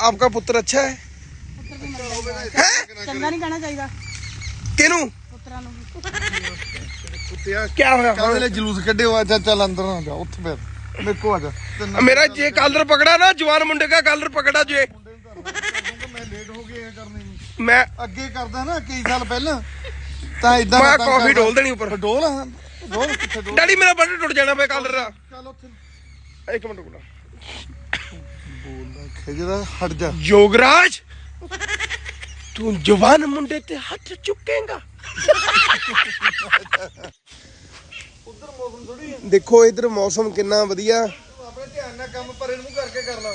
आपका पुत्र अच्छा है? ਚੰਗਾ ਨਹੀਂ ਨੂੰ ਪਕੜਾ ਨਾ ਜਵਾਨ ਮੁੰਡੇ ਦਾ ਕਾਲਰ ਪਕੜਾ ਜੇ ਮੈਂ ਅੱਗੇ ਕਰਦਾ ਨਾ ਕਈ ਸਾਲ ਪਹਿਲਾਂ ਤਾਂ ਇਦਾਂ ਮੈਂ ਕਾਫੀ ਡੋਲ ਦੇਣੀ ਉੱਪਰ ਡੋਲ ਆ, ਡੋਲ ਕਿੱਥੇ ਡੋਲ ਡੈਡੀ ਮੇਰਾ ਬਟਨ ਟੁੱਟ ਜਾਣਾ ਪਿਆ ਕਾਲਰ ਦਾ ਚੱਲ ਉੱਥੇ ਇੱਕ ਮਿੰਟ ਰੁਕਣਾ ਬੋਲਦਾ ਖਿਜਦਾ ਹਟ ਜਾ। ਯੋਗਰਾਜ ਤੂੰ ਜਵਾਨ ਮੁੰਡੇ ਤੇ ਹੱਥ ਚੁੱਕੇਗਾ। ਉਧਰ ਮੌਸਮ ਥੋੜੀ ਦੇਖੋ ਇਧਰ ਮੌਸਮ ਕਿੰਨਾ ਵਧੀਆ। ਆਪਣੇ ਧਿਆਨ ਨਾਲ ਕੰਮ ਪਰੇ ਨੂੰ ਕਰਕੇ ਕਰ ਲਾ।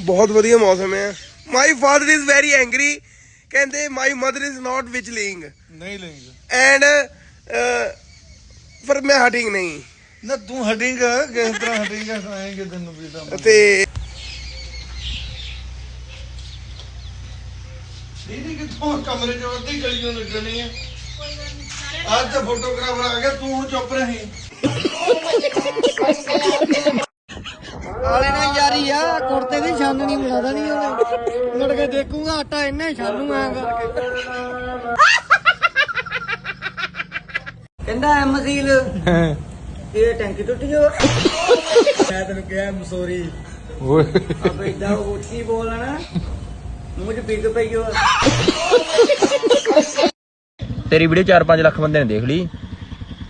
ਬਹੁਤ ਵਧੀਆ ਮੌਸਮ ਹੈ my father is very angry ਕਹਿੰਦੇ ਮਾਈ ਮਦਰ ਇਜ਼ ਨਾਟ ਵਿਚਲਿੰਗ ਨਹੀਂ ਲੈਂਗੇ ਐਂਡ ਪਰ ਮੈਂ ਹਟਿੰਗ ਨਹੀਂ। ਨਾ ਤੂੰ ਹਟੇਂਗਾ ਕਿਸ ਤਰ੍ਹਾਂ ਹਟੇਂਗਾ ਆਏਂਗੇ ਤੈਨੂੰ ਵੀ ਤਾਂ ਤੇ ਦੀਦੀ ਕਿੱਥੋਂ? ਕਮਰੇ ਚੋਂ ਅੱਧੀ ਗਲੀ ਨੂੰ ਨਿਕਲਣੀ ਹੈ ਅੱਜ ਤਾਂ ਫੋਟੋਗ੍ਰਾਫਰ ਆ ਗਿਆ ਤੂੰ ਹੁਣ ਚੁੱਪ ਰਹੀ। ਆਲੇ ਨਾਲ ਯਾਰੀ ਆ ਕੁੜਤੇ ਦੀ ਛਾਨਣੀ ਬਣਾ ਦੇਣੀ ਉਹਨੇ। ਮੁੜ ਕੇ ਦੇਖੂਗਾ ਆਟਾ ਇੰਨੇ ਛਾਨੂ ਐ ਕਰਕੇ ਕਹਿੰਦਾ ਐ ਮਸੀਲ ਇਹ ਟੈਂਕੀ ਟੁੱਟੀ ਹੋ ਮੈਂ ਤੈਨੂੰ ਕਿਹਾ ਮਸੋਰੀ ਓਏ। ਅਬੇ ਇਦਾਂ ਉੱਚੀ ਬੋਲਣਾ ਮੂੰਹ 'ਚ ਪਿੱਗ ਪਈ ਹੋ ਤੇਰੀ ਵੀਡੀਓ 4-5 ਲੱਖ ਬੰਦੇ ਨੇ ਦੇਖ ਲਈ।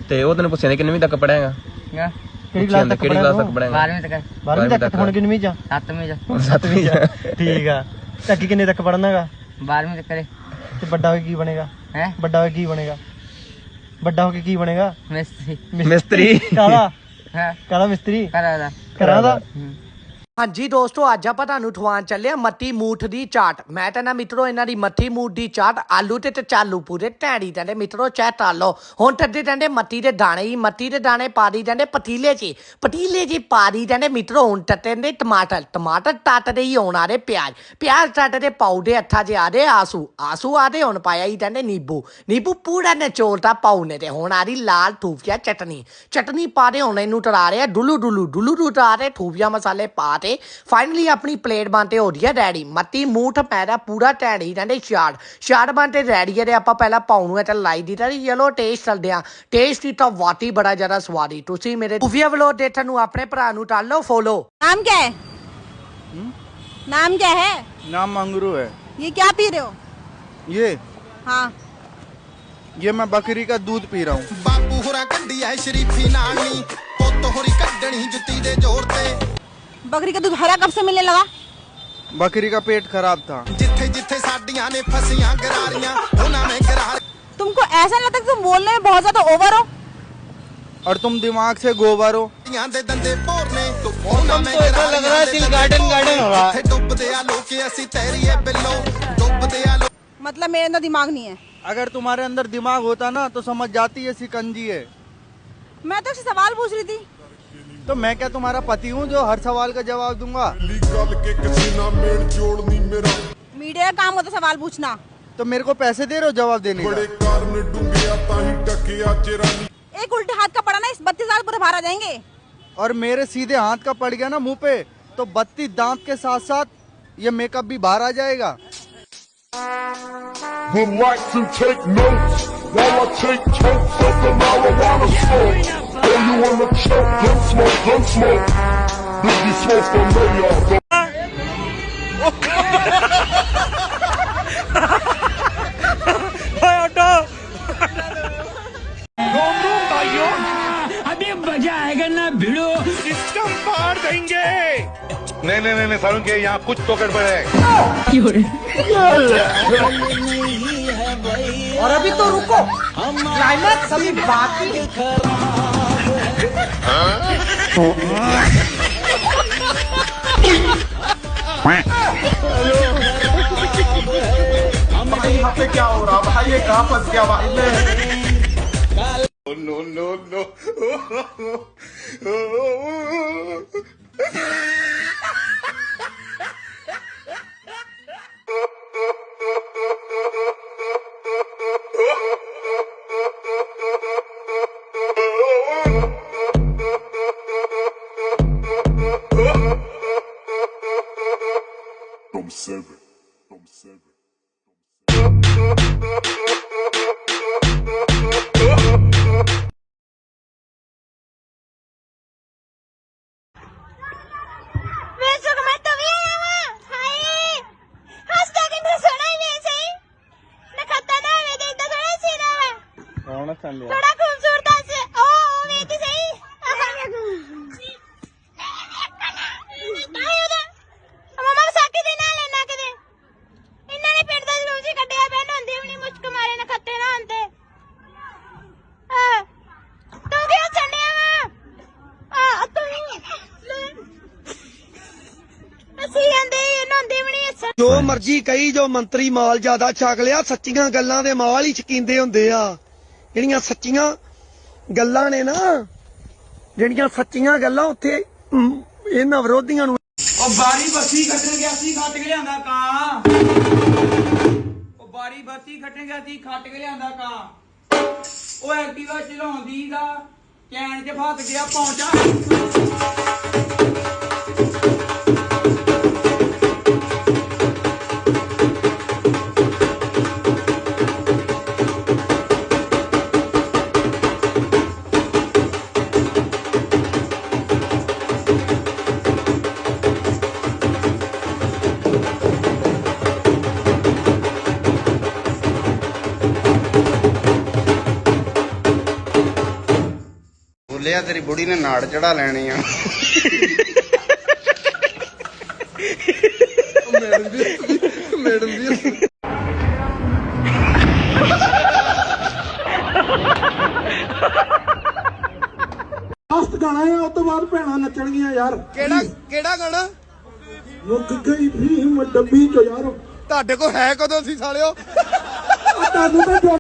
ਤੇ ਉਹ ਤੈਨੂੰ ਪੁੱਛਿਆ ਨੇ ਕਿੰਨਵੀਂ ਤੱਕ ਪੜਾਂਗਾ ਕਿਹੜੀ ਕਲਾਸ ਤੱਕ ਕਿਹੜੀ ਕਲਾਸ ਤੱਕ ਪੜਾਂਗਾ 12ਵੀਂ ਤੱਕ। 12ਵੀਂ ਤੱਕ ਹੁਣ ਕਿੰਨਵੀਂ ਚ? 7ਵੀਂ ਚ। 7ਵੀਂ ਠੀਕ ਆ। ਅੱਗੇ ਕਿੰਨੇ ਤੱਕ ਪੜਨਾਗਾ 12ਵੀਂ ਤੱਕ ਕਰੇ। ਤੇ ਵੱਡਾ ਹੋ ਕੇ ਕੀ ਬਣੇਗਾ? ਹੈ? ਵੱਡਾ ਹੋ ਕੇ ਕੀ ਬਣੇਗਾ? ਵੱਡਾ ਹੋ ਕੇ ਕੀ ਬਣੇਗਾ? ਮਿਸਤਰੀ। ਮਿਸਤਰੀ। ਕਾਲਾ ਹੈ? ਕਾਲਾ ਮਿਸਤਰੀ? ਕਰਾ ਦਾ। ਕਰਾਂ ਦਾ। ਹਾਂਜੀ ਦੋਸਤੋ, ਅੱਜ ਆਪਾਂ ਤੁਹਾਨੂੰ ਠਵਾਨ ਚੱਲੇ ਆ ਮੱਤੀ ਮੂਠ ਦੀ ਚਾਟ। ਮੈਂ ਤਾਂ ਨਾ ਮਿੱਤਰੋ, ਇਹਨਾਂ ਦੀ ਮੱਤੀ ਮੂਠ ਦੀ ਚਾਟ ਆਲੂ ਤੇ ਤੇ ਚਾਲੂ ਪੂਰੇ ਢੈੜੀ ਟੰਡੇ ਮਿੱਤਰੋ, ਚਾਹ ਤਾਲੋ ਹੁਣ ਟੱਡੇ ਟੰਡੇ ਮੱਤੀ ਦੇ ਦਾਣੇ ਹੀ ਮੱਤੀ ਦੇ ਦਾਣੇ ਪਾ ਦੀ ਟੰਡੇ ਪਤੀਲੇ 'ਚ ਪਤੀਲੇ 'ਚ ਪਾ ਦੀ ਟੰਡੇ ਮਿੱਤਰੋ, ਹੁਣ ਟੱਟੇ ਦੇ ਟਮਾਟਰ ਟਮਾਟਰ ਟੱਟਦੇ ਹੀ ਹੋਣ ਆਰੇ ਪਿਆਜ਼। ਪਿਆਜ਼ ਟੱਟਦੇ ਪਾਉ ਪਾਉਦੇ ਅੱਥਾ ਜੇ ਆਦੇ ਆਸੂ। ਆਸੂ ਆਦੇ ਹੁਣ ਪਾਇਆ ਹੀ ਟੰਡੇ ਨੀਂਬੂ। ਨੀਂਬੂ ਪੂਰਾ ਨਿਚੋੜਤਾ ਪਾਉਨੇ ਤੇ ਹੁਣ ਆਰੀ ਲਾਲ ਠੂਫੀਆ ਚਟਨੀ। ਚਟਨੀ ਪਾ ਦੇ, ਹੁਣ ਇਹਨੂੰ ਟਰਾ ਰਿਹਾ ਡੁੱਲੂ ਡੁੱਲੂ ਡੁੱਲੂ ਡੁੱਲੂ ਟਰਾ ਰਹੇ ਠੂਫੀਆ ਮਸਾਲੇ ਪਾ ਤੇ ਫਾਈਨਲੀ ਆਪਣੀ ਪਲੇਟ ਬੰਤੇ ਹੋ ਰਹੀ ਹੈ ਰੈਡੀ ਮੱਤੀ ਮੂਠ ਪੈਦਾ ਪੂਰਾ ਟੈੜੀ ਕਹਿੰਦੇ ਛਾੜ ਛਾੜ ਬੰਤੇ ਰੈਡੀ ਹੈ ਤੇ ਆਪਾਂ ਪਹਿਲਾਂ ਪਾਉਣ ਨੂੰ ਤੇ ਲਾਈ ਦਿੱਤਾ ਜੀ ਚਲੋ ਟੇਸਟ ਕਰਦੇ ਆ ਟੇਸਟ ਹੀ ਤਾਂ ਵਾਤੀ ਬੜਾ ਜ਼ਿਆਦਾ ਸਵਾਦੀ ਤੁਸੀਂ ਮੇਰੇ ਠੂਫੀਆ ਵਲੋ ਦੇਖਣ ਨੂੰ ਆਪਣੇ ਭਰਾ ਨੂੰ ਟਾਲ ਲਓ ਫੋਲੋ नाम क्या है नाम क्या है ਨਾਮ ਮੰਗਰੂ ਹੈ ये क्या पी रहे हो ਇਹ हाँ ਇਹ ਮੈਂ ਬੱਕਰੀ ਦਾ दूध पी रहा हूँ ਬਾਪੂ ਹੋਰਾਂ ਕੱਢੀ ਐ ਸ਼ਰੀਫੀ ਨਾਨੀ ਪੁੱਤ ਹੋਰੀ ਕੱਢਣੀ ਜੁੱਤੀ ਦੇ ਜ਼ੋਰ ਤੇ बकरी का दूध हरा कब से मिलने लगा? बकरी का पेट खराब था। जिथे जिथे साडियाँ ने फसियाँ गरारियाँ में गरार तुमको ऐसा लगता तुम बोलने में बहुत ज़्यादा ओवर हो? और तुम दिमाग से गोबर हो। दे दंदे पोरने तो में लग रहा है दिल गार्डन गार्डन हो रहा है। ऐसी है बिल्लो मतलब मेरे अंदर दिमाग नहीं है। अगर तुम्हारे अंदर दिमाग होता ना तो समझ जाती है सिकंजी है। मैं तो सवाल पूछ रही थी तो मैं क्या तुम्हारा पति हूँ जो हर सवाल का जवाब दूँगा? मीडिया काम होता सवाल पूछना। तो मेरे को पैसे दे रहे हो जवाब देने का? एक उल्टे हाथ का पड़ा ना इस बत्तीस हज़ार पूरे बाहर आ जाएँगे। और मेरे सीधे हाथ का पड़ गया ना मुँह पे तो बत्तीस दांत के साथ साथ ये मेकअप भी बाहर आ जाएगा। Would like to take notes? While I take totes of the marijuana smoke. Oh, you wanna choke, gun smoke, gun smoke. Biggie smoke from mayor. नहीं नहीं नहीं, नहीं सारुण के यहाँ कुछ तो गड़बड़ है और अभी तो रुको क्लाइमैक्स अभी बाकी है नो नो नो ਛੱਡਿਆ ਵਾ? ਆ ਤੂੰ ਅਸੀਂ ਕਹਿੰਦੇ ਇਹਨਾਂ ਹੁੰਦੇ ਵੀ ਨਹੀਂ ਅੱਛਾ। ਜੋ ਮਰਜ਼ੀ ਕਹੀ ਜੋ ਮੰਤਰੀ ਮਾਲ ਜ਼ਿਆਦਾ ਛਕ ਲਿਆ ਸੱਚੀਆਂ ਗੱਲਾਂ ਦੇ ਮਾਲ ਹੀ ਛਕੀਂਦੇ ਹੁੰਦੇ ਆ। ਜਿਹੜੀਆਂ ਸੱਚੀਆਂ ਗੱਲਾਂ ਨੇ ਨਾ, ਜਿਹੜੀਆਂ ਸੱਚੀਆਂ ਗੱਲਾਂ ਉੱਥੇ ਇਹਨਾਂ ਵਿਰੋਧੀਆਂ ਨੂੰ ਉਹ ਬਾਰੀ ਬੱਤੀ ਕੱਟਣ ਗਿਆ ਸੀ, ਖੱਟ ਕੇ ਲਿਆਂਦਾ ਕਾਂ। ਉਹ ਬਾਰੀ ਬੱਤੀ ਕੱਟਣ ਗਿਆ ਸੀ, ਖੱਟ ਕੇ ਲਿਆਂਦਾ ਕਾਂ। ਉਹ ਐਕਟਿਵਾ ਚਲਾਉਂਦੀ ਦਾ ਚੈਨ 'ਚ ਫਸ ਗਿਆ ਪਹੁੰਚਾ ਬੋਲਿਆ ਤੇਰੀ ਬੁੜੀ ਨੇ ਨਾੜ ਚੜਾ ਲੈਣੀ ਆ। ਲਾਸਟ ਗਾਣਾ ਹੈ ਉਸ ਤੋਂ ਬਾਅਦ ਭੈਣਾਂ ਨੱਚਣਗੀਆਂ ਯਾਰ। ਕਿਹੜਾ ਕਿਹੜਾ ਗਾਣਾ? ਮੁੱਕ ਗਈ ਭੀਮ ਡੱਬੀ ਚੋ ਯਾਰ। ਤੁਹਾਡੇ ਕੋਲ ਹੈ ਕਦੋਂ ਸੀ ਸਾਲਿਓ? ਤੁਹਾਨੂੰ ਤਾਂ